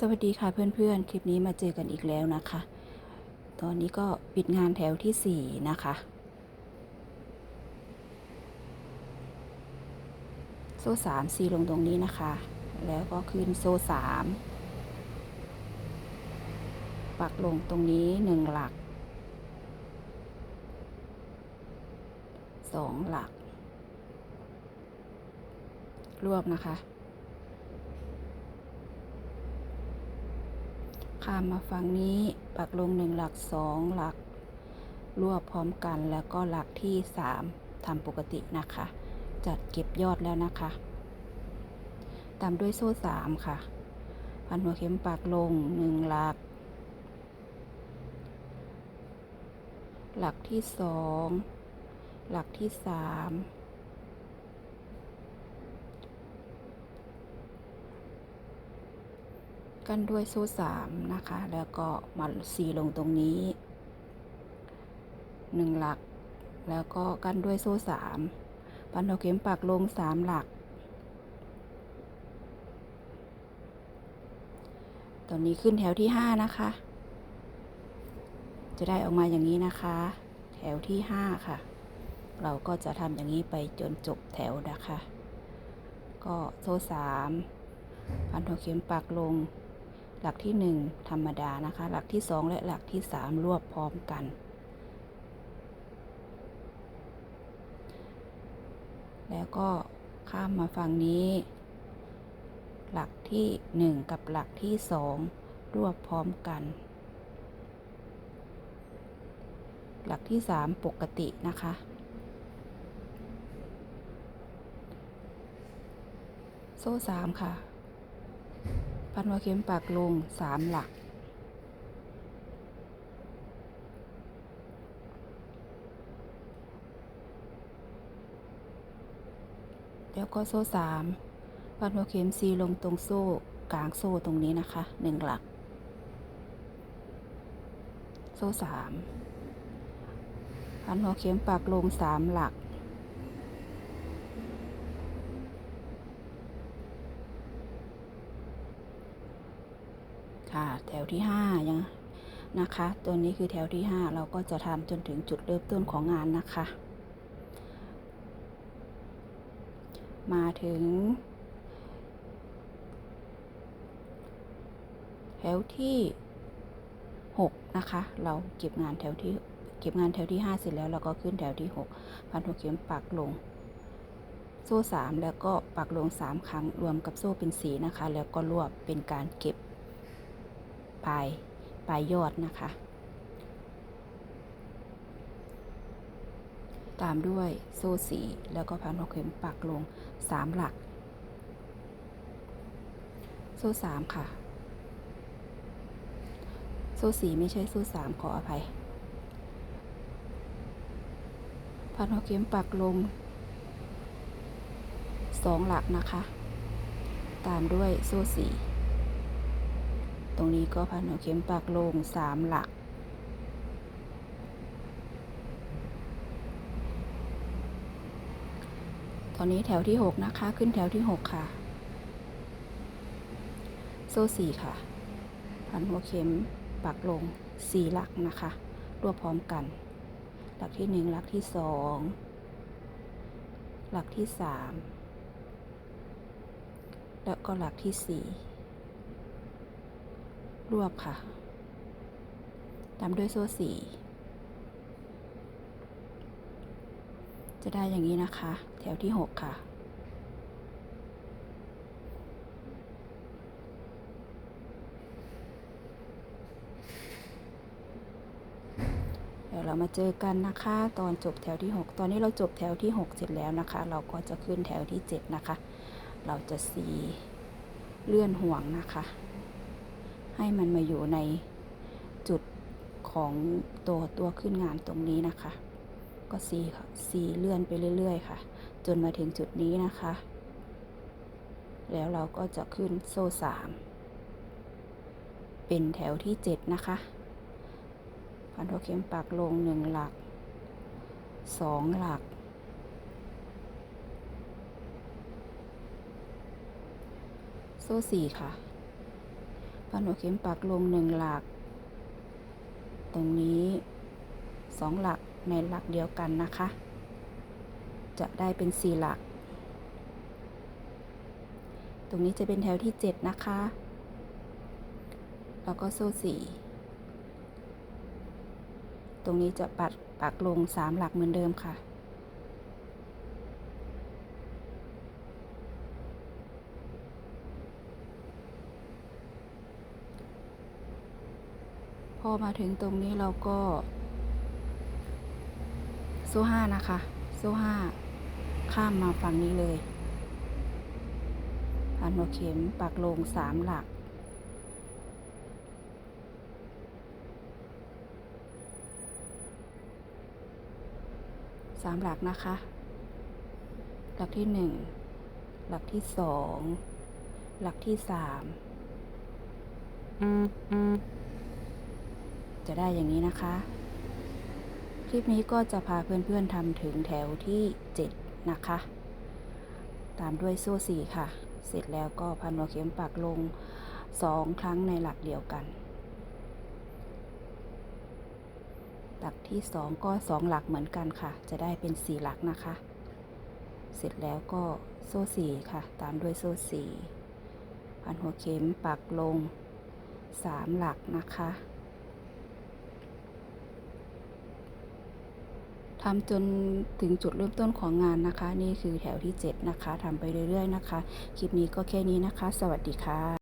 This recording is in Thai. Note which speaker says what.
Speaker 1: สวัสดีค่ะเพื่อนๆ คลิปนี้มาเจอกันอีกแล้วนะคะ ตอนนี้ก็ปิดงานแถวที่ 4 นะคะ โซ่สามซีลงตรงนี้นะคะ แล้วก็ขึ้นโซ่สามปักลงตรงนี้หนึ่งหลักสองหลัก รวบนะคะ ข้ามมาฝั่งนี้ปักลงหนึ่งหลักสองหลักรวบพร้อมกันแล้วก็หลักที่สามทำปกตินะคะ จัดเก็บยอดแล้วนะคะ ตามด้วยโซ่สามค่ะ พันหัวเข็มปักลงหนึ่งหลัก หลักที่สองหลักที่สาม กั้นด้วยโซ่สามนะคะ แล้วก็มาสีลงตรงนี้หนึ่งหลัก แล้วก็กั้นด้วยโซ่สามพันหัวเข็มปักลงสามหลัก ตอนนี้ขึ้นแถวที่ห้านะคะ จะได้ออกมาอย่างนี้นะคะ แถวที่ห้าค่ะ เราก็จะทำอย่างนี้ไปจนจบแถวนะคะ ก็โซ่สามพันหัวเข็มปักลง หลักที่หนึ่งธรรมดานะคะ หลักที่สองและหลักที่สามรวบพร้อมกัน แล้วก็ข้ามมาฝั่งนี้ หลักที่หนึ่งกับหลักที่สองรวบพร้อมกัน หลักที่สามปกตินะคะโซ่สามค่ะ พันหัวเข็มปักลงสามหลัก แล้วก็โซ่สามพันหัวเข็มซีลงตรงโซ่กลางโซ่ตรงนี้นะคะหนึ่งหลัก โซ่สามพันหัวเข็มปักลงสามหลัก ค่ะ แถวที่ห้ายังนะคะ ตัวนี้คือแถวที่ห้าเราก็จะทำจนถึงจุดเริ่มต้นของงานนะคะ มาถึง แถวที่หกนะคะ เราเก็บงานแถวที่เก็บงานแถวที่ห้าเสร็จแล้วเราก็ขึ้นแถวที่หกพันหัวเข็มปักลง โซ่สามแล้วก็ปักลงสามครั้งรวมกับโซ่เป็นสีนะคะ แล้วก็รวบเป็นการเก็บ ปลายปลายยอดนะคะ ตามด้วยโซ่สีแล้วก็พันหัวเข็มปักลงสามหลัก โซ่สามค่ะ โซ่สีไม่ใช่โซ่สามขออภัย พันหัวเข็มปักลงสองหลักนะคะ ตามด้วยโซ่สี ตรงนี้ก็พันหัวเข็มปักลงสามหลัก ตอนนี้แถวที่หกนะคะ ขึ้นแถวที่หกค่ะ โซ่สี่ค่ะ พันหัวเข็มปักลงสี่หลักนะคะ รวบพร้อมกัน หลักที่หนึ่งหลักที่สองหลักที่สามแล้วก็หลักที่สี่ รวบค่ะ ตามด้วยโซ่สีจะได้อย่างนี้นะคะ แถวที่หกค่ะ เดี๋ยวเรามาเจอกันนะคะ ตอนจบแถวที่ 6 ตอนนี้เราจบแถวที่ 6 เสร็จแล้วนะคะ เราก็จะขึ้นแถวที่ 7 นะคะ เราจะสีเลื่อนห่วงนะคะ ให้มันมาอยู่ในจุดของตัวตัวขึ้นงานตรงนี้นะคะ ก็สีค่ะสีเลื่อนไปเรื่อย ๆ ค่ะ จนมาถึงจุดนี้นะคะ แล้วเราก็จะขึ้นโซ่สามเป็นแถวที่ 7 นะคะ พันหัวเข็มปักลงหนึ่งหลักสองหลัก โซ่สี่ค่ะ พันหัวเข็มปักลงหนึ่งหลัก ตรงนี้สองหลักในหลักเดียวกันนะคะ จะได้เป็นสี่หลัก ตรงนี้จะเป็นแถวที่เจ็ดนะคะ แล้วก็โซ่สี่ตรงนี้จะปัดปักลงสามหลักเหมือนเดิมค่ะ อมาถึงตรงนี้เราก็ โซ่ห้านะคะ โซ่ห้าข้ามมาฝั่งนี้เลยพันหัวเข็มปักลงสามหลัก สามหลักนะคะ หลักที่หนึ่ง หลักที่สอง หลักที่สาม จะได้อย่างนี้นะคะ คลิปนี้ก็จะพาเพื่อนๆทำถึงแถวที่ 7 นะคะ ตามด้วยโซ่สี่ค่ะ เสร็จแล้วก็พันหัวเข็มปักลง 2 ครั้งในหลักเดียวกัน หลักที่ 2 ก็ 2 หลักเหมือนกันค่ะ จะได้เป็น 4 หลักนะคะ เสร็จแล้วก็โซ่สี่ค่ะ ตามด้วยโซ่สี่พันหัวเข็มปักลง 3 หลักนะคะ ทำจนถึงจุดเริ่มต้นของงานนะคะ นี่คือแถวที่ 7 นะคะทำไปเรื่อยๆนะคะ คลิปนี้ก็แค่นี้นะคะ สวัสดีค่ะ